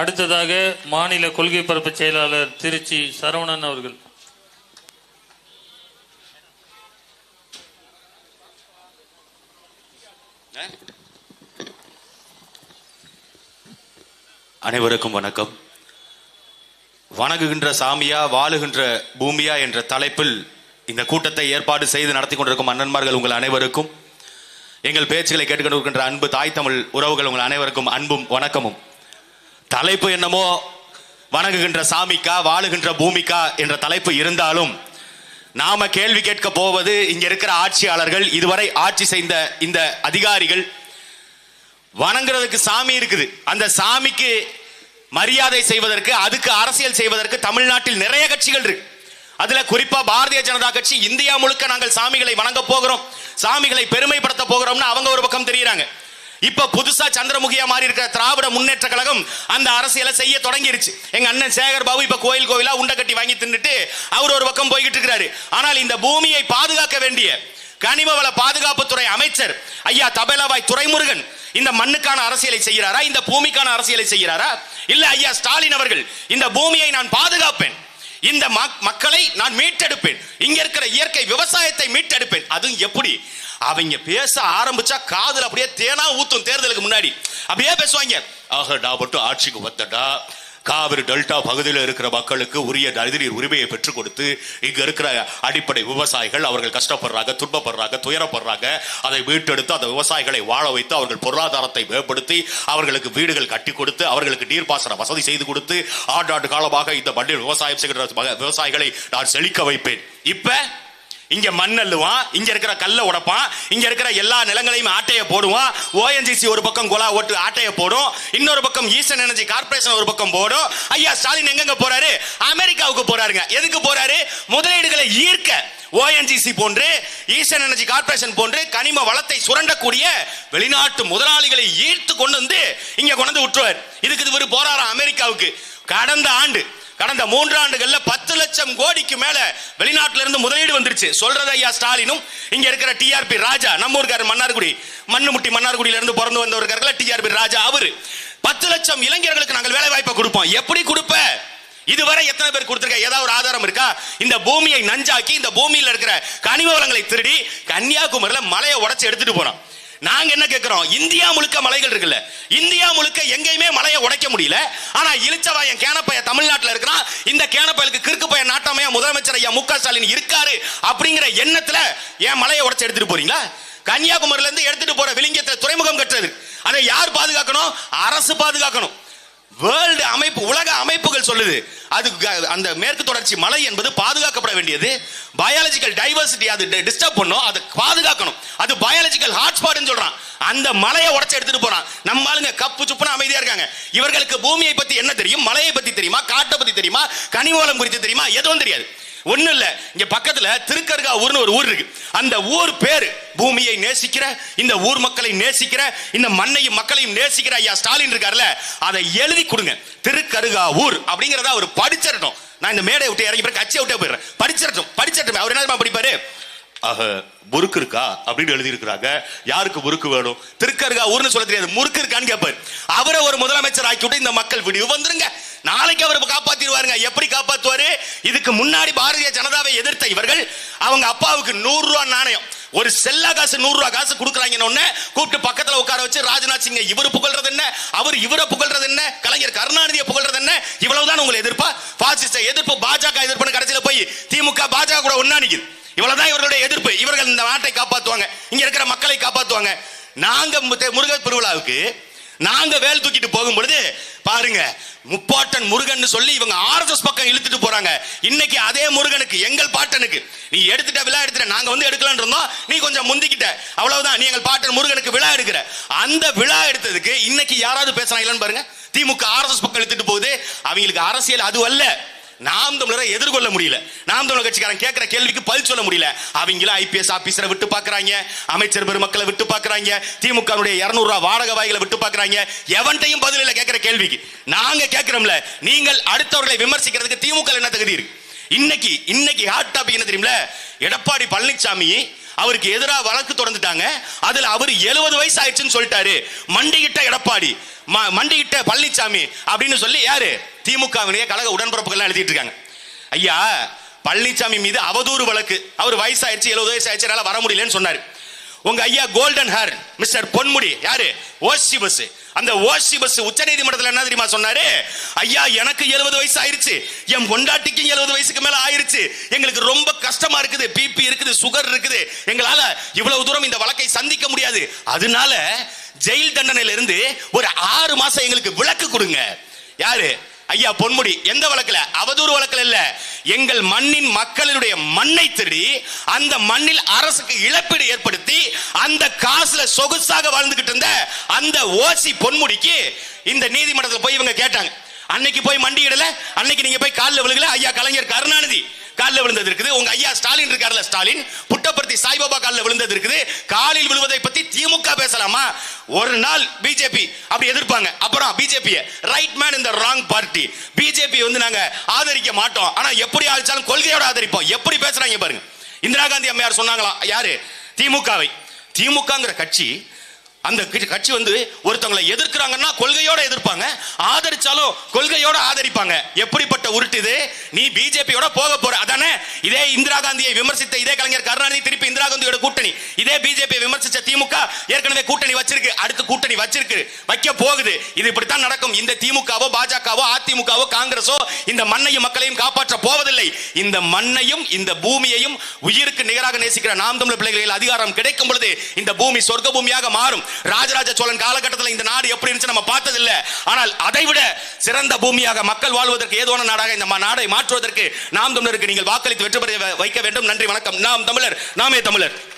அடுத்ததாக மாநில கொள்கை பரப்பு செயலாளர் திருச்சி சரவணன் அவர்கள். அனைவருக்கும் வணக்கம். வணங்குகின்ற சாமியா வாழுகின்ற பூமியா என்ற தலைப்பில் இந்த கூட்டத்தை ஏற்பாடு செய்து நடத்தி கொண்டிருக்கும் அண்ணன்மார்கள் உங்கள் அனைவருக்கும் எங்கள் பேச்சுகளை கேட்டுக்கொண்டிருக்கின்ற அன்பு தாய் தமிழ் உறவுகள் உங்கள் அனைவருக்கும் அன்பும் வணக்கமும். தலைப்பு என்னமோ வணங்குகின்ற சாமிக்கா வாழுகின்ற பூமிக்கா என்ற தலைப்பு இருந்தாலும் நாம கேள்வி கேட்க போவது இங்க இருக்கிற ஆட்சியாளர்கள் இதுவரை ஆட்சி செய்த இந்த அதிகாரிகள் வணங்குறதுக்கு சாமி இருக்குது. அந்த சாமிக்கு மரியாதை செய்வதற்கு அதுக்கு அரசியல் செய்வதற்கு தமிழ்நாட்டில் நிறைய கட்சிகள் இருக்கு. அதுல குறிப்பா பாரதிய ஜனதா கட்சி இந்தியா முழுக்க நாங்கள் சாமிகளை வணங்க போகிறோம் சாமிகளை பெருமைப்படுத்த போகிறோம்னு அவங்க ஒரு பக்கம் தெரியுறாங்க. இப்ப புதுசா சந்திரமுகியா மாறி இருக்கிற திராவிட முன்னேற்ற கழகம் அந்த அரசியலை செய்ய தொடங்கிருச்சு. எங்க அண்ணன் சேகர் பாபு இப்ப கோயில் கோயிலா உண்டை கட்டி வாங்கி தின்னுட்டு அவர் ஒரு பக்கம் போய்கிட்டு இருக்கிறாரு. ஆனால் இந்த பூமியை பாதுகாக்க வேண்டிய கனிமவள பாதுகாப்புத்துறை அமைச்சர் ஐயா தபேலாவாய் துரைமுருகன் இந்த மண்ணுக்கான அரசியலை செய்கிறாரா? இந்த பூமிக்கான அரசியலை செய்கிறாரா? இல்ல ஐயா ஸ்டாலின் அவர்கள் இந்த பூமியை நான் பாதுகாப்பேன். இந்த மக்- மக்களை நான் மீட்டெடுப்பேன். இங்க இருக்கிற இயற்கை விவசாயத்தை மீட்டெடுப்பேன். அதுவும் எப்படி? அவங்க பேச ஆரம்பிச்சா காதல் அப்படியே தேனா ஊத்தும் தேர்தலுக்கு முன்னாடி. அப்படியே பேசுவாங்க. ஆகடா மட்டும் ஆட்சிக்கு வந்தடா. காவிரி டெல்டா பகுதியில் இருக்கிற மக்களுக்கு உரிய நதிநீர் உரிமையை பெற்றுக் கொடுத்து இங்க இருக்கிற அடிப்படை விவசாயிகள் அவர்கள் கஷ்டப்படுறாங்க துன்பப்படுறாங்க துயரப்படுறாங்க. அதை மீட்டெடுத்து அந்த விவசாயிகளை வாழ வைத்து அவர்கள் பொருளாதாரத்தை மேம்படுத்தி அவர்களுக்கு வீடுகள் கட்டி கொடுத்து அவர்களுக்கு நீர்ப்பாசன வசதி செய்து கொடுத்து ஆண்டாண்டு காலமாக இந்த மண்ணில் விவசாயம் செய்கிற விவசாயிகளை நான் செழிக்க வைப்பேன். இப்ப இங்க மண் அள்ளுவான் இங்க இருக்கிற கல்ல உடைப்பான் இங்க இருக்கிற எல்லா நிலங்களையும் ஆட்டைய போடுவான். ஓஎன்ஜிசி ஒரு பக்கம் குலா ஓட்டு ஆட்டைய போடும் இன்னொரு பக்கம் ஈஸ்டர்ன் எனர்ஜி கார்ப்பரேஷன் ஒரு பக்கம் போடும். ஐயா ஸ்டாலின் எங்கெங்க போறாரு? அமெரிக்காவுக்கு போறாருங்க. எதுக்கு போறாரு? முதலீடுகளை ஈர்க்க. ஓஎன்ஜிசி போன்று ஈஸ்டர்ன் எனர்ஜி கார்ப்பரேஷன் போன்று கனிம வளத்தை சுரண்டக்கூடிய வெளிநாட்டு முதலாளிகளை ஈர்த்து கொண்டு வந்து இங்க கொண்டு விட்டுருவார். இதுக்கு இவர் போறாராம் அமெரிக்காவுக்கு. கடந்த ஆண்டு கடந்த மூன்று ஆண்டுகள்ல பத்து லட்சம் கோடிக்கு மேல வெளிநாட்டுல இருந்து முதலீடு வந்துருச்சு. சொல்றது ஐயா ஸ்டாலினும் இங்க இருக்கிற டிஆர்பி ராஜா நம்ம ஊருக்காரர் மன்னார்குடி மண்ணுமுட்டி மன்னார்குடியில இருந்து பிறந்து வந்தவர்கள் டிஆர்பி ராஜா அவரு. பத்து லட்சம் இளைஞர்களுக்கு நாங்கள் வேலை வாய்ப்பை கொடுப்போம். எப்படி கொடுப்ப? இதுவரை எத்தனை பேர் கொடுத்துருக்க? ஏதாவது ஒரு ஆதாரம் இருக்கா? இந்த பூமியை நஞ்சாக்கி இந்த பூமியில் இருக்கிற கனிம வளங்களை திருடி கன்னியாகுமரியில மலையை உடைச்சு எடுத்துட்டு போறான் நாங்க என்ன கேட்கிறோம் இந்தியா முழுக்க மலைகள் இருக்குல்ல. இந்தியா முழுக்க எங்கேயுமே மலையை உடைக்க முடியல. ஆனா இழிச்சவாயன் கேனப்பைய தமிழ்நாட்டில் இருக்கிறான். இந்த கேனப்பயலுக்கு கிறுக்கு பையன் நாட்டாமையா முதலமைச்சர் ஐயா மு க ஸ்டாலின் இருக்காரு அப்படிங்கிற எண்ணத்துல ஏன் மலையை உடைச்சு எடுத்துட்டு போறீங்களா? கன்னியாகுமரியில இருந்து எடுத்துட்டு போற விலிங்கத்தை துறைமுகம் கட்டுறது. அதை யார் பாதுகாக்கணும்? அரசு பாதுகாக்கணும். வேர்ல்டு அமைப்பு உலக அமைப்புகள் சொல்லுது. அது அந்த மேற்கு தொடர்ச்சி மலை என்பது பாதுகாக்கப்பட வேண்டியது. பயாலஜிக்கல் டைவர்சிட்டி அது டிஸ்டர்ப் பண்ணும். அதை பாதுகாக்கணும். அது பயாலஜிக்கல் ஹாட்ஸ்பாட்னு சொல்றான். அந்த மலையை உடச்சு எடுத்துட்டு போறான். நம்ம ஆளுங்க கப்பு சுப்புன்னு அமைதியா இருக்காங்க. இவர்களுக்கு பூமியை பத்தி என்ன தெரியும்? மலையை பத்தி தெரியுமா? காட்டை பத்தி தெரியுமா? கனிவளம் குறித்து தெரியுமா? எதுவும் தெரியாது. ஒண்ணும் இல்ல. இங்க பக்கத்துல திருக்கர்கா ஊர்னு ஒரு ஊர் இருக்கு. அந்த ஊர் பேரு பூமியை நேசிக்கிற இந்த ஊர் மக்களை நேசிக்கிற இந்த மண்ணையும் மக்களையும் நேசிக்கிற ஐயா ஸ்டாலின் இருக்காருல்ல அதை எழுதி கொடுங்க. திருக்கருகா ஊர் அப்படிங்கறத அவர் படிச்சிடட்டும் நான் இந்த மேடை விட்டு இறங்கி போய் கட்சியை விட்டே போயிடுறேன். படிச்சிடட்டும் படிச்சிடட்டும் அவர் என்ன படிப்பாரு? முறுக்கு இருக்கா அப்படின்னு எழுதி இருக்கிறாங்க யாருக்கு முறுக்கு வேணும்? திருக்கருகா ஊர்னு சொல்ல தெரியாது. முறுக்கு இருக்கான்னு கேட்பாரு அவரை ஒரு முதலமைச்சர் ஆக்கி விட்டு இந்த மக்கள் விடிவு வந்துருங்க. நாளைக்கு அவர் காப்பாத்திடுவாருங்க. எப்படி காப்பாத்துவாரு? இதுக்கு முன்னாடி பாரதிய ஜனதாவை எதிர்த்த இவர்கள் அவங்க அப்பாவுக்கு நூறு ரூபா நாணயம். ஒரு செல்லா காசு நூறு ரூபா காசு கொடுக்குறாங்கன்னு ஒன்னு கூப்பிட்டு பக்கத்துல உட்கார வச்சு ராஜ்நாத் சிங்க இவர் புகழ்றது என்ன? அவர் இவரை புகழ்றது என்ன? கலைஞர் கருணாநிதியை புகழ்றது என்ன? இவ்வளவுதான் உங்களை எதிர்ப்பா? பாசிஸ்ட எதிர்ப்பு பாஜக எதிர்ப்புன்னு கடைசியில போய் திமுக பாஜக கூட ஒன்னா நிக்குது. இவ்வளவுதான் இவர்களுடைய எதிர்ப்பு. இவர்கள் இந்த நாட்டை காப்பாத்துவாங்க. இங்க இருக்கிற மக்களை காப்பாத்துவாங்க. நாங்க மு- முருகர் திருவிழாவுக்கு நாங்க வேல் தூக்கிட்டு போகும் பொழுது பாருங்க முப்பாட்டன் முருகன் சொல்லி இவங்க ஆர்எஸ்எஸ் பக்கம் இழுத்துட்டு போறாங்க. இன்னைக்கு அதே முருகனுக்கு எங்கள் பாட்டனுக்கு. நீ எடுத்துட்ட விழா எடுத்துட்ட நாங்க வந்து எடுக்கலாம்னு இருந்தோம். நீ கொஞ்சம் முந்திக்கிட்ட. அவ்வளவுதான் நீ எங்கள் பாட்டன் முருகனுக்கு விழா எடுக்கிற. அந்த விழா எடுத்ததுக்கு இன்னைக்கு யாராவது பேசுறாங்களான்னு பாருங்க. திமுக ஆர்எஸ்எஸ் பக்கம் இழுத்துட்டு போகுது. அவங்களுக்கு அரசியல் அது அல்ல. நாம் தமிழரை எதிர்கொள்ள முடியல. நாம் தமிழர் கட்சிக்காரன் கேட்கிற கேள்விக்கு பதில் சொல்ல முடியல. அவங்கள ஐபிஎஸ் ஆபீசரை விட்டு பாக்குறாங்க அமைச்சர் பெருமக்களை விட்டு பாக்குறாங்க திமுக இருநூறு ரூபாய் வாடகை வாய்களை விட்டு பாக்குறாங்க எவன்டையும் பதில் இல்ல கேட்கிற கேள்விக்கு. நாங்க கேட்கிறோம்ல நீங்கள் அடுத்தவர்களை விமர்சிக்கிறதுக்கு திமுக என்ன தகுதி இருக்கு? இன்னைக்கு இன்னைக்கு ஹாட் டாபிக் என்ன தெரியுமில? எடப்பாடி பழனிசாமி அவருக்கு எதிராக வழக்கு தொடர்ந்துட்டாங்க. அதுல அவர் எழுபது வயசு ஆயிடுச்சுன்னு சொல்லிட்டாரு. மண்டிகிட்ட எடப்பாடி ம- பழனிசாமி அப்படின்னு சொல்லி யாரு? திமுகவினுடைய கழக உடன்பிறப்புகள் எழுதிட்டு இருக்காங்க. ஐயா பழனிசாமி மீது அவதூறு வழக்கு. அவர் வயசாயிருச்சு எழுபது வயசு ஆயிடுச்சு என்னால வர முடியலன்னு சொன்னாரு. உங்க ஐயா கோல்டன் ஹேர் மிஸ்டர் பொன்முடி யாரு? ஓசி பஸ் அந்த ஓசிபஸ் உச்ச நீதிமன்றத்தில் என்ன தெரியுமா சொன்னாரு? ஐயா எனக்கு எழுபது வயசு ஆயிருச்சு. என் கொண்டாட்டிக்கும் எழுபது வயசுக்கு மேல ஆயிருச்சு. எங்களுக்கு ரொம்ப கஷ்டமா இருக்குது. பிபி இருக்குது சுகர் இருக்குது. எங்களால இவ்வளவு தூரம் இந்த வழக்கை சந்திக்க முடியாது. அதனால ஜெயில் தண்டனையிலிருந்து ஒரு ஆறு மாசம் எங்களுக்கு விளக்கு கொடுங்க. யாரு? ஐயா பொன்முடி எந்த வழக்கில்? அவதூறு வழக்கில் இல்ல. எங்கள் மண்ணின் மக்களுடைய மண்ணை திருடி அந்த மண்ணில் அரசுக்கு இழப்பீடு ஏற்படுத்தி அந்த காசுல சொகுசாக வாழ்ந்துகிட்டு இருந்த அந்த ஓசி பொன்முடிக்கு இந்த நீதிமன்றத்தில் போய் இவங்க கேட்டாங்க. அன்னைக்கு போய் மண்டியிடல அன்னைக்கு நீங்க போய் காலில் விழுகல? ஐயா கலைஞர் கருணாநிதி காலில் விழுந்தது இருக்குது. உங்க ஐயா ஸ்டாலின் இருக்காருல்ல ஸ்டாலின். புட்டபர்த்தி சாய்பாபா காலில் விழுந்தது இருக்குது. காலில் விழுவதை பத்தி திமுக பேசலாமா? ஒரு நாள் பிஜேபி அப்படி எதிர்ப்பாங்க. அப்புறம் பிஜேபி ரைட் மேன் இந்த ராங் பார்ட்டி பிஜேபி வந்து நாங்க ஆதரிக்க மாட்டோம். ஆனா எப்படி ஆழிச்சாலும் கொள்கையோட ஆதரிப்போம். எப்படி பேசுறாங்க பாருங்க. இந்திரா காந்தி அம்மையார் சொன்னாங்களாம் யாரு? திமுகவை. திமுகங்கிற கட்சி அந்த கட்சி- கட்சி வந்து ஒருத்தவங்களை எதிர்க்கிறாங்கன்னா கொள்கையோட எதிர்ப்பாங்க. ஆதரிச்சாலும் கொள்கையோட ஆதரிப்பாங்க. எப்படிப்பட்ட உருட்டு இது? நீ பிஜேபியோட போக போற. அதானே? இதே இந்திரா காந்தியை விமர்சித்த இதே கலைஞர் கருணாநிதி திருப்பி இந்திரா காந்தியோட கூட்டணி. இதே பிஜேபி விமர்சிச்ச திமுக ஏற்கனவே கூட்டணி வச்சிருக்கு. அடுத்து கூட்டணி வச்சிருக்கு. வைக்க போகுது. இது இப்படித்தான் நடக்கும். இந்த திமுகவோ பாஜகவோ அதிமுகவோ காங்கிரஸோ இந்த மண்ணையும் மக்களையும் காப்பாற்ற போவதில்லை. இந்த மண்ணையும் இந்த பூமியையும் உயிருக்கு நிகராக நேசிக்கிற நாம் தமிழ் பிள்ளைகளில் அதிகாரம் கிடைக்கும் பொழுது இந்த பூமி சொர்க்க பூமியாக மாறும். ராஜராஜ சோழன் காலகட்டத்தில் இந்த நாடு எப்படி இருந்துச்சு நம்ம பார்த்ததில்ல. ஆனால் அதைவிட சிறந்த பூமியாக மக்கள் வாழ்வதற்கு ஏதுவான நாடாக இந்த நாடை மாற்றுவதற்கு நாம் தமிழருக்கு நீங்கள் வாக்களித்து வெற்றி பெற வைக்க வேண்டும். நன்றி வணக்கம். நாம் தமிழர் நாமே தமிழர்.